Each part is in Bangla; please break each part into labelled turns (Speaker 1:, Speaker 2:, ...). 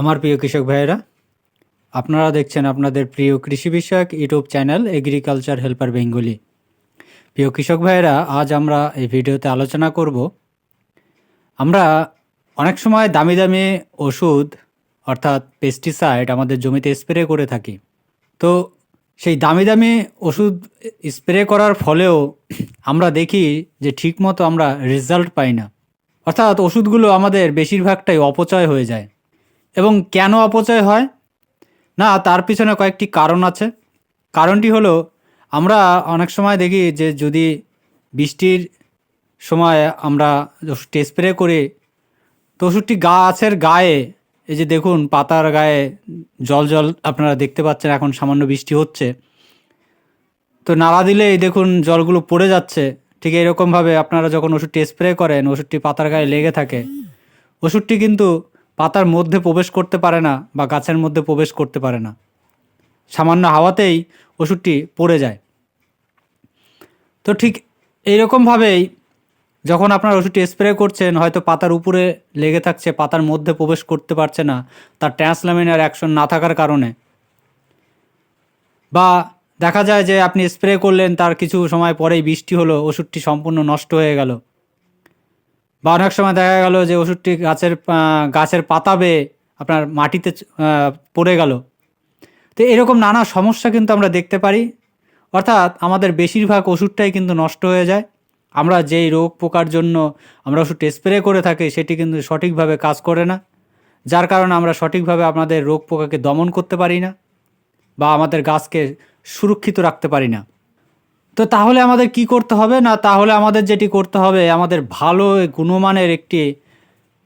Speaker 1: আমার প্রিয় কৃষক ভাইয়েরা, আপনারা দেখছেন আপনাদের প্রিয় কৃষি বিষয়ক YouTube channel agriculture helper Bengali. প্রিয় কৃষক ভাইয়েরা, আজ আমরা এই ভিডিওতে আলোচনা করব, আমরা অনেক সময় দামি দামি ওষুধ, অর্থাৎ পেস্টিসাইড আমাদের জমিতে স্প্রে করে থাকি। তো সেই দামি দামি ওষুধ স্প্রে করার ফলেও আমরা দেখি যে ঠিকমতো আমরা রেজাল্ট পাই না। অর্থাৎ ওষুধগুলো আমাদের বেশিরভাগটাই অপচয় হয়ে যায়। এবং কেন অপচয় হয়? না, তার পিছনে কয়েকটি কারণ আছে। কারণটি হলো, আমরা অনেক সময় দেখি যে যদি বৃষ্টির সময় আমরা ওষুধটি স্প্রে করি, তো ওষুধটি গাছের গায়ে, এই যে দেখুন, পাতার গায়ে জল জল আপনারা দেখতে পাচ্ছেন এখন সামান্য বৃষ্টি হচ্ছে। তো নাড়া দিলেই দেখুন জলগুলো পড়ে যাচ্ছে। ঠিক এরকমভাবে আপনারা যখন ওষুধটি স্প্রে করেন, ওষুধটি পাতার গায়ে লেগে থাকে। ওষুধটি কিন্তু পাতার মধ্যে প্রবেশ করতে পারে না বা গাছের মধ্যে প্রবেশ করতে পারে না। সামান্য হাওয়াতেই ওষুধটি পড়ে যায়। তো ঠিক এইরকমভাবেই যখন আপনার ওষুধটি স্প্রে করছেন, হয়তো পাতার উপরে লেগে থাকছে, পাতার মধ্যে প্রবেশ করতে পারছে না, তার ট্রান্সলামিনার অ্যাকশন না থাকার কারণে। বা দেখা যায় যে আপনি স্প্রে করলেন, তার কিছু সময় পরেই বৃষ্টি হলো, ওষুধটি সম্পূর্ণ নষ্ট হয়ে গেল। বা অনেক সময় দেখা গেল যে ওষুধটি গাছের গাছের পাতা বেয়ে আপনার মাটিতে পড়ে গেল। তো এরকম নানা সমস্যা কিন্তু আমরা দেখতে পারি। অর্থাৎ আমাদের বেশিরভাগ ওষুধটাই কিন্তু নষ্ট হয়ে যায়। আমরা যেই রোগ পোকার জন্য আমরা ওষুধ স্প্রে করে থাকি, সেটি কিন্তু সঠিকভাবে কাজ করে না। যার কারণে আমরা সঠিকভাবে আমাদের রোগ পোকাকে দমন করতে পারি না বা আমাদের গাছকে সুরক্ষিত রাখতে পারি না। তো তাহলে আমাদের কি করতে হবে? না, তাহলে আমাদের যেটি করতে হবে, আমাদের ভালো গুণমানের একটি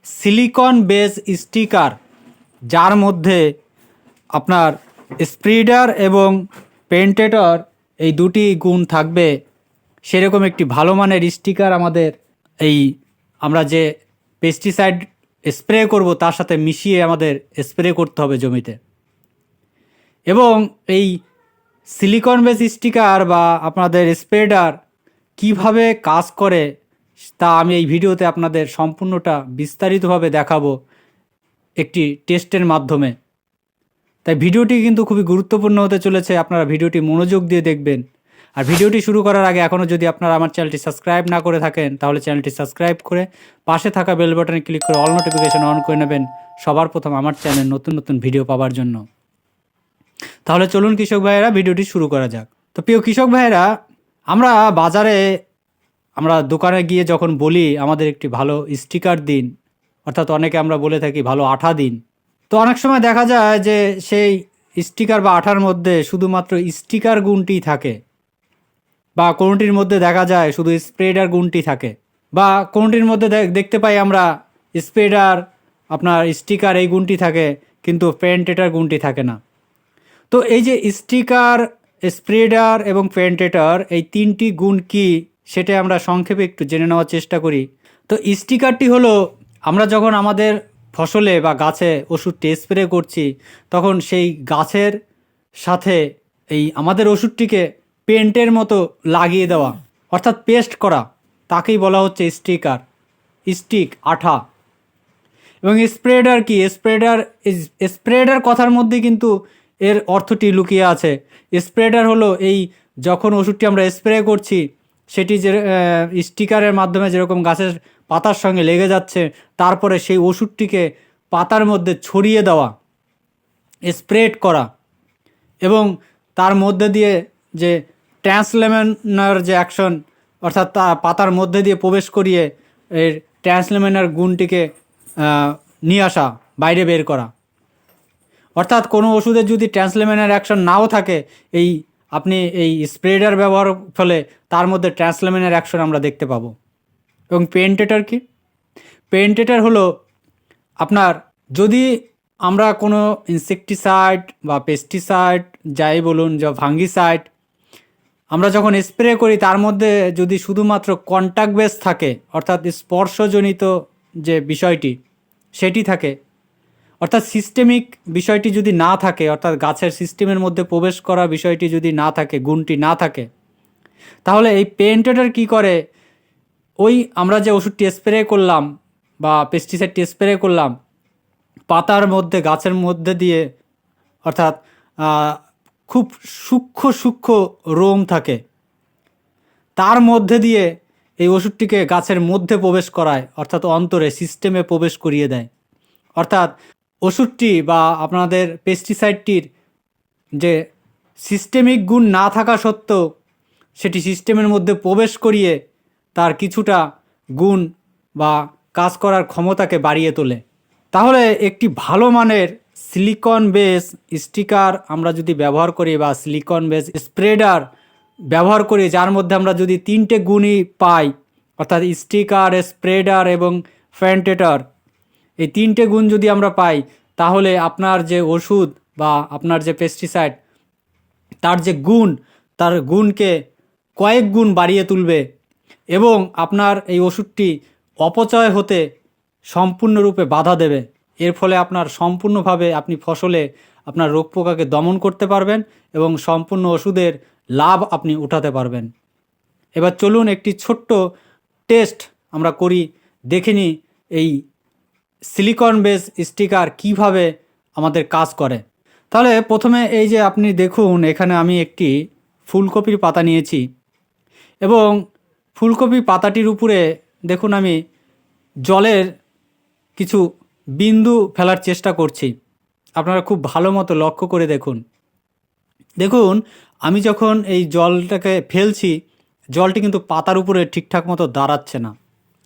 Speaker 1: সিলিকন বেস স্টিকার যার মধ্যে আপনার স্প্রিডার এবং পেন্টেটর এই দুটি গুণ থাকবে। সেরকম একটি ভালো মানের স্টিকার আমাদের এই আমরা যে পেস্টিসাইড স্প্রে করব, তার সাথে মিশিয়ে আমাদের স্প্রে করতে হবে জমিতে। এবং এই সিলিকন বেস স্টিকার বা আপনাদের স্প্রেডার কীভাবে কাজ করে, তা আমি এই ভিডিওতে আপনাদের সম্পূর্ণটা বিস্তারিতভাবে দেখাবো একটি টেস্টের মাধ্যমে। তাই ভিডিওটি কিন্তু খুবই গুরুত্বপূর্ণ হতে চলেছে, আপনারা ভিডিওটি মনোযোগ দিয়ে দেখবেন। আর ভিডিওটি শুরু করার আগে এখনও যদি আপনারা আমার চ্যানেলটি সাবস্ক্রাইব না করে থাকেন, তাহলে চ্যানেলটি সাবস্ক্রাইব করে পাশে থাকা বেল বাটনে ক্লিক করে অল নোটিফিকেশন অন করে নেবেন। সবার প্রথম আমার চ্যানেল নতুন নতুন ভিডিও পাওয়ার জন্য। তাহলে চলুন কৃষক ভাইয়েরা ভিডিওটি শুরু করা যাক। তো প্রিয় কৃষক ভাইয়েরা, আমরা বাজারে, আমরা দোকানে গিয়ে যখন বলি আমাদের একটি ভালো স্টিকার দিন, অর্থাৎ অনেকে আমরা বলে থাকি ভালো আঠা দিন, তো অনেক সময় দেখা যায় যে সেই স্টিকার বা আঠার মধ্যে শুধুমাত্র স্টিকার গুণটি থাকে বা কোনোটির মধ্যে দেখা যায় শুধু স্প্রেডার গুণটি থাকে বা কোনোটির মধ্যে দেখ- দেখতে পাই আমরা স্প্রেডার, আপনার স্টিকার এই গুণটি থাকে কিন্তু পেন্টেটার গুণটি থাকে না। তো এই যে স্টিকার, স্প্রেডার এবং পেন্টেটার এই তিনটি গুণ কি সেটা আমরা সংক্ষেপে একটু জেনে নেওয়ার চেষ্টা করি। তো স্টিকারটি হলো, আমরা যখন আমাদের ফসলে বা গাছে ওষুধটি স্প্রে করছি, তখন সেই গাছের সাথে এই আমাদের ওষুধটিকে পেন্টের মতো লাগিয়ে দেওয়া, অর্থাৎ পেস্ট করা, তাকেই বলা হচ্ছে স্টিকার, স্টিক, আঠা। এবং স্প্রেডার কি? স্প্রেডার স্প্রেডার কথার মধ্যে কিন্তু এর অর্থটি লুকিয়ে আছে। স্প্রেডার হলো এই যখন ওষুধটি আমরা স্প্রে করছি, সেটি যে স্টিকারের মাধ্যমে যেরকম গাছের পাতার সঙ্গে লেগে যাচ্ছে, তারপরে সেই ওষুধটিকে পাতার মধ্যে ছড়িয়ে দেওয়া, স্প্রেড করা এবং তার মধ্যে দিয়ে যে ট্রান্সলেমেনার যে অ্যাকশন, অর্থাৎ পাতার মধ্যে দিয়ে প্রবেশ করিয়ে এর ট্রান্সলেমেনার গুণটিকে নিয়ে আসা, বাইরে বের করা। অর্থাৎ কোনো ওষুধের যদি ট্রান্সলেমেনার অ্যাকশন নাও থাকে, এই আপনি এই স্প্রেডার ব্যবহার ফলে তার মধ্যে ট্রান্সলেমেনার অ্যাকশন আমরা দেখতে পাবো। এবং পেন্টেটার কি? পেন্টেটার হলো আপনার যদি আমরা কোনো ইনসেকটিসাইড বা পেস্টিসাইড, যাই বলুন যা ফাঙ্গিসাইড, আমরা যখন স্প্রে করি, তার মধ্যে যদি শুধুমাত্র কন্ট্যাক্ট বেস থাকে, অর্থাৎ স্পর্শজনিত যে বিষয়টি, সেটি থাকে অর্থাৎ সিস্টেমিক বিষয়টি যদি না থাকে, অর্থাৎ গাছের সিস্টেমের মধ্যে প্রবেশ করা বিষয়টি যদি না থাকে, গুণটি না থাকে, তাহলে এই পেন্টেটার কি করে? ওই আমরা যে ওষুধটি স্প্রে করলাম বা পেস্টিসাইডটি স্প্রে করলাম, পাতার মধ্যে, গাছের মধ্যে দিয়ে, অর্থাৎ খুব সূক্ষ্ম সূক্ষ্ম রোম থাকে, তার মধ্যে দিয়ে এই ওষুধটিকে গাছের মধ্যে প্রবেশ করায়, অর্থাৎ অন্তরে সিস্টেমে প্রবেশ করিয়ে দেয়। অর্থাৎ ওষুধটি বা আপনাদের পেস্টিসাইডটির যে সিস্টেমিক গুণ না থাকা সত্ত্বেও সেটি সিস্টেমের মধ্যে প্রবেশ করিয়ে তার কিছুটা গুণ বা কাজ করার ক্ষমতাকে বাড়িয়ে তোলে। তাহলে একটি ভালো মানের সিলিকন বেস স্টিকার আমরা যদি ব্যবহার করি বা সিলিকন বেস স্প্রেডার ব্যবহার করি, যার মধ্যে আমরা যদি তিনটে গুণই পাই, অর্থাৎ স্টিকার স্প্রেডার এবং ফ্যান্টেটার এই তিনটে গুণ যদি আমরা পাই, তাহলে আপনার যে ওষুধ বা আপনার যে পেস্টিসাইড তার যে গুণ, তার গুণকে কয়েক গুণ বাড়িয়ে তুলবে এবং আপনার এই ওষুধটি অপচয় হতে সম্পূর্ণরূপে বাধা দেবে। এর ফলে আপনার সম্পূর্ণভাবে আপনি ফসলে আপনার রোগ পোকাকে দমন করতে পারবেন এবং সম্পূর্ণ ওষুধের লাভ আপনি উঠাতে পারবেন। এবার চলুন একটি ছোট্ট টেস্ট আমরা করি, দেখে নিই এই সিলিকন বেস স্টিকার কীভাবে আমাদের কাজ করে? তাহলে প্রথমে এই যে আপনি দেখুন, এখানে আমি একটি ফুলকপির পাতা নিয়েছি এবং ফুলকপি পাতাটির উপরে দেখুন আমি জলের কিছু বিন্দু ফেলার চেষ্টা করছি। আপনারা খুব ভালো মতো লক্ষ্য করে দেখুন। দেখুন, আমি যখন এই জলটাকে ফেলছি, জলটি কিন্তু পাতার উপরে ঠিকঠাক মতো দাঁড়াচ্ছে না।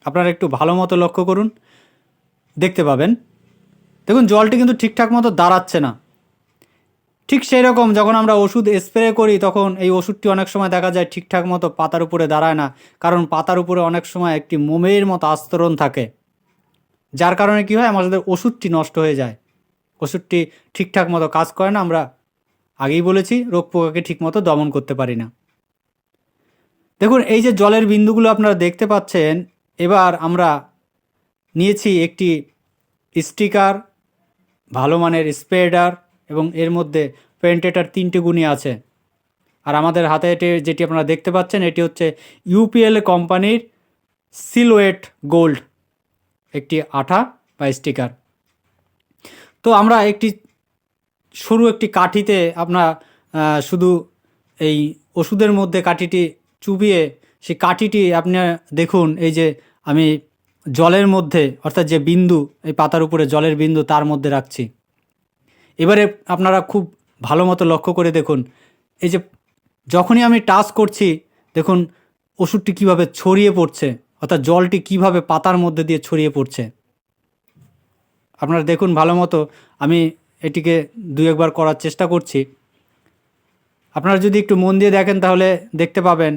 Speaker 1: আপনারা একটু ভালো মতো লক্ষ্য করুন। দেখতে পাবেন। দেখুন, জলটি কিন্তু ঠিকঠাক মতো দাঁড়াচ্ছে না। ঠিক সেই রকম যখন আমরা ওষুধ স্প্রে করি, তখন এই ওষুধটি অনেক সময় দেখা যায় ঠিকঠাক মতো পাতার উপরে দাঁড়ায় না। কারণ পাতার উপরে অনেক সময় একটি মোমের মতো আস্তরণ থাকে। যার কারণে কি হয় আমাদের ওষুধটি নষ্ট হয়ে যায়। ওষুধটি ঠিকঠাক মতো কাজ করে না, আমরা আগেই বলেছি, রোগ পোকাকে ঠিকমতো দমন করতে পারি না। দেখুন, এই যে জলের বিন্দুগুলো আপনারা দেখতে পাচ্ছেন, এবার আমরা নিয়েছি একটি স্টিকার, ভালো মানের স্প্রেডার এবং এর মধ্যে পেন্টেটার তিনটি গুণই আছে। আর আমাদের হাতে এটি যেটি আপনারা দেখতে পাচ্ছেন, এটি হচ্ছে ইউপিএল কোম্পানির সিলওয়েট গোল্ড, একটি আঠা বা স্টিকার। তো আমরা একটি, সরু একটি কাঠিতে আপনার শুধু এই ওষুধের মধ্যে কাঠিটি চুবিয়ে, সেই কাঠিটি আপনি দেখুন, এই যে আমি জলের মধ্যে, অর্থাৎ যে বিন্দু, এই পাতার উপরে জলের বিন্দু তার মধ্যে রাখছি। এবারে আপনারা খুব ভালো মতো লক্ষ্য করে দেখুন, এই যে যখনই আমি টাচ করছি, দেখুন ওষুধটি কীভাবে ছড়িয়ে পড়ছে, অর্থাৎ জলটি কীভাবে পাতার মধ্যে দিয়ে ছড়িয়ে পড়ছে। আপনারা দেখুন ভালো মতো আমি এটিকে দু একবার করার চেষ্টা করছি। আপনারা যদি একটু মন দিয়ে দেখেন তাহলে দেখতে পাবেন।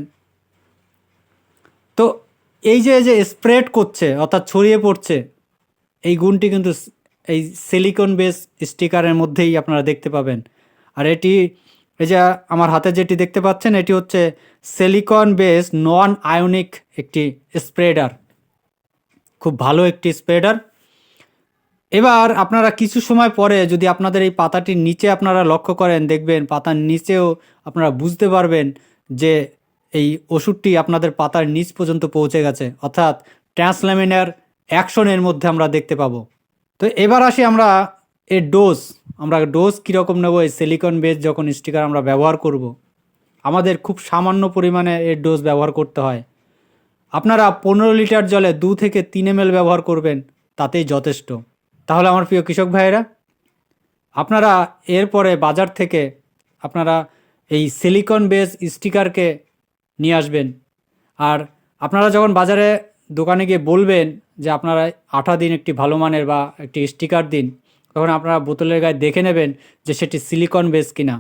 Speaker 1: তো এই যে যে স্প্রেড করছে, অর্থাৎ ছড়িয়ে পড়ছে, এই গুণটি কিন্তু এই সিলিকন বেস স্টিকারের মধ্যেই আপনারা দেখতে পাবেন। আর এটি, এই যে আমার হাতে যেটি দেখতে পাচ্ছেন, এটি হচ্ছে সিলিকন বেস নন আয়নিক একটি স্প্রেডার খুব ভালো একটি স্প্রেডার এবার আপনারা কিছু সময় পরে যদি আপনাদের এই পাতাটির নিচে আপনারা লক্ষ্য করেন, দেখবেন পাতার নিচেও আপনারা বুঝতে পারবেন যে এই ওষুধটি আপনাদের পাতার নিচ পর্যন্ত পৌঁছে গেছে, অর্থাৎ ট্রান্সল্যামিনার অ্যাকশনের মধ্যে আমরা দেখতে পাবো। তো এবার আসি আমরা এর ডোজ, আমরা ডোজ কীরকম নেব, এই সিলিকন বেস যখন স্টিকার আমরা ব্যবহার করব। আমাদের খুব সামান্য পরিমাণে এর ডোজ ব্যবহার করতে হয়। আপনারা পনেরো লিটার জলে দু থেকে তিন এম ব্যবহার করবেন, তাতেই যথেষ্ট। তাহলে আমার প্রিয় কৃষক ভাইয়েরা, আপনারা এরপরে বাজার থেকে আপনারা এই সিলিকন বেস স্টিকারকে নিয়ে আসবেন। আর আপনারা যখন বাজারে দোকানে গিয়ে বলবেন যে আপনারা আঠা দিন একটি ভালো মানের বা একটি স্টিকার দিন, তখন আপনারা বোতলের গায়ে দেখে নেবেন যে সেটি সিলিকন বেস কিনা।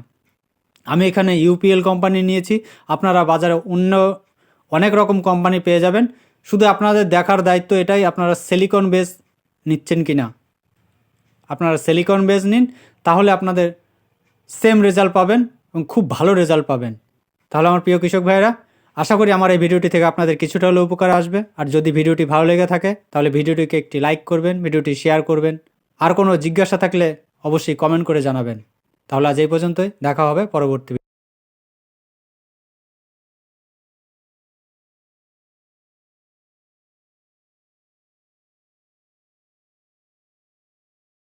Speaker 1: আমি এখানে ইউপিএল কোম্পানি নিয়েছি, আপনারা বাজারে অন্য অনেক রকম কোম্পানি পেয়ে যাবেন। শুধু আপনাদের দেখার দায়িত্ব এটাই, আপনারা সিলিকন বেস নিচ্ছেন কি না আপনারা সিলিকন বেস নিন, তাহলে আপনাদের সেম রেজাল্ট পাবেন এবং খুব ভালো রেজাল্ট পাবেন। তাহলে আমার প্রিয় কৃষক ভাইয়েরা আশা করি আমার এই ভিডিওটি থেকে আপনাদের কিছুটা হলেও উপকার আসবে। আর যদি ভিডিওটি ভালো লেগে থাকে, তাহলে ভিডিওটিকে একটি লাইক করবেন, ভিডিওটি শেয়ার করবেন। আর কোনো জিজ্ঞাসা থাকলে অবশ্যই কমেন্ট করে জানাবেন। তাহলে আজ এই পর্যন্তই, দেখা হবে পরবর্তী